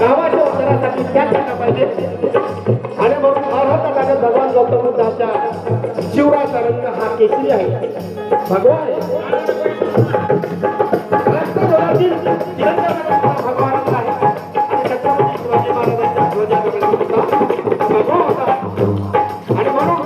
गावाच्या उद्धारासाठी त्या जागा पाहिजे आणि म्हणून अर्हता लागत भगवान गौतम बुद्धांचा शिवराज रंग हा केसरी आहे. भगवान भगवान आहे. आणि म्हणून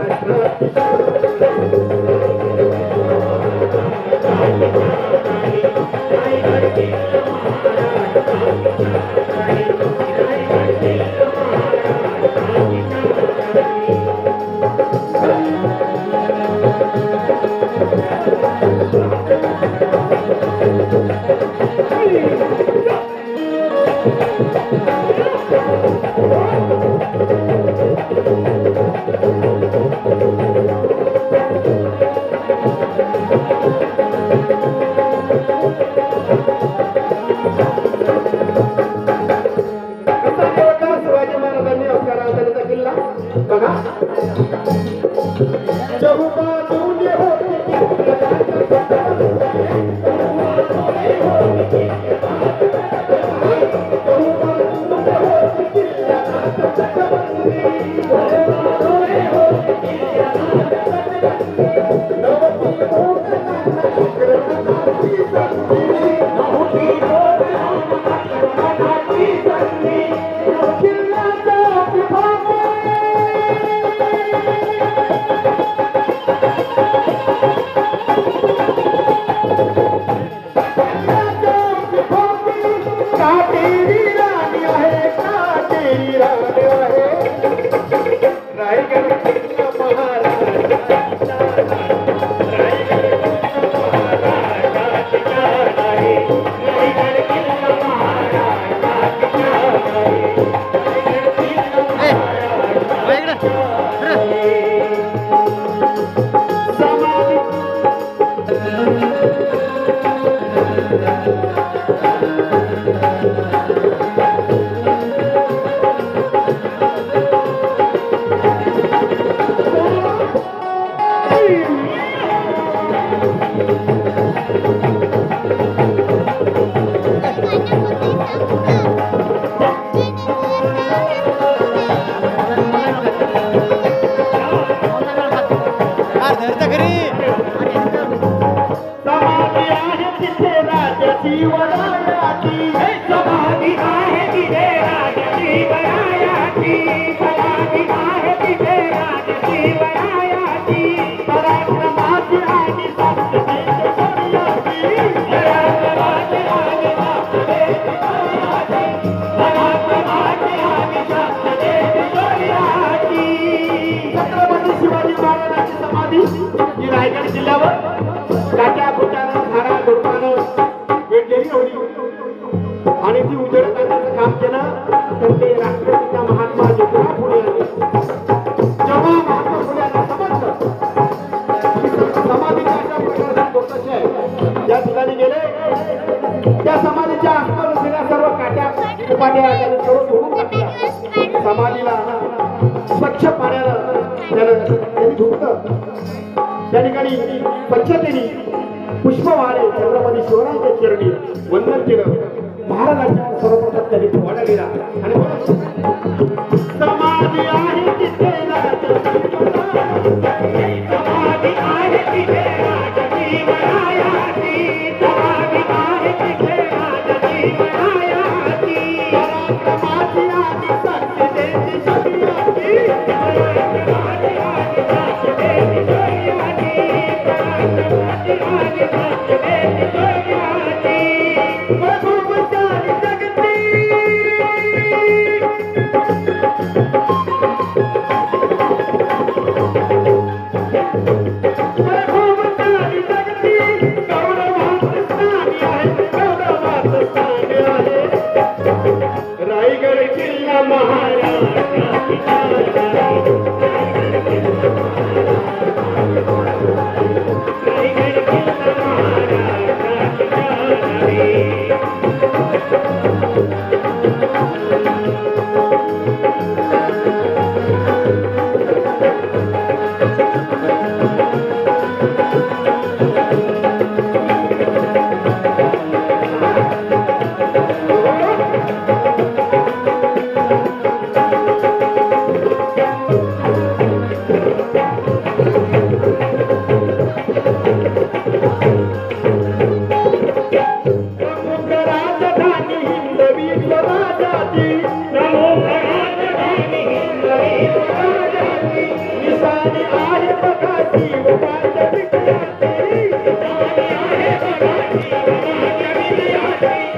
Hey! समाधी आहे तिथे राजाची वन पाण्याला समाधीला स्वच्छ पाण्याला त्यानं त्यांनी त्या ठिकाणी स्वच्छतेने पुष्पवारे छत्रपती शिवरायांच्या चरणी वंदन केलं. महाराजांच्या सर्वप्रथम त्यांनी फवाडा दिला आणि समाधी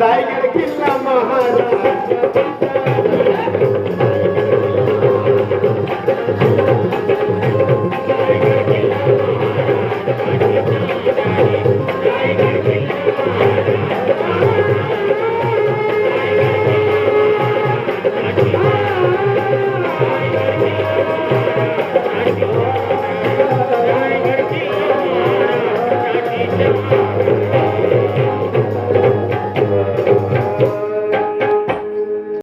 রায়গড় কিল্লা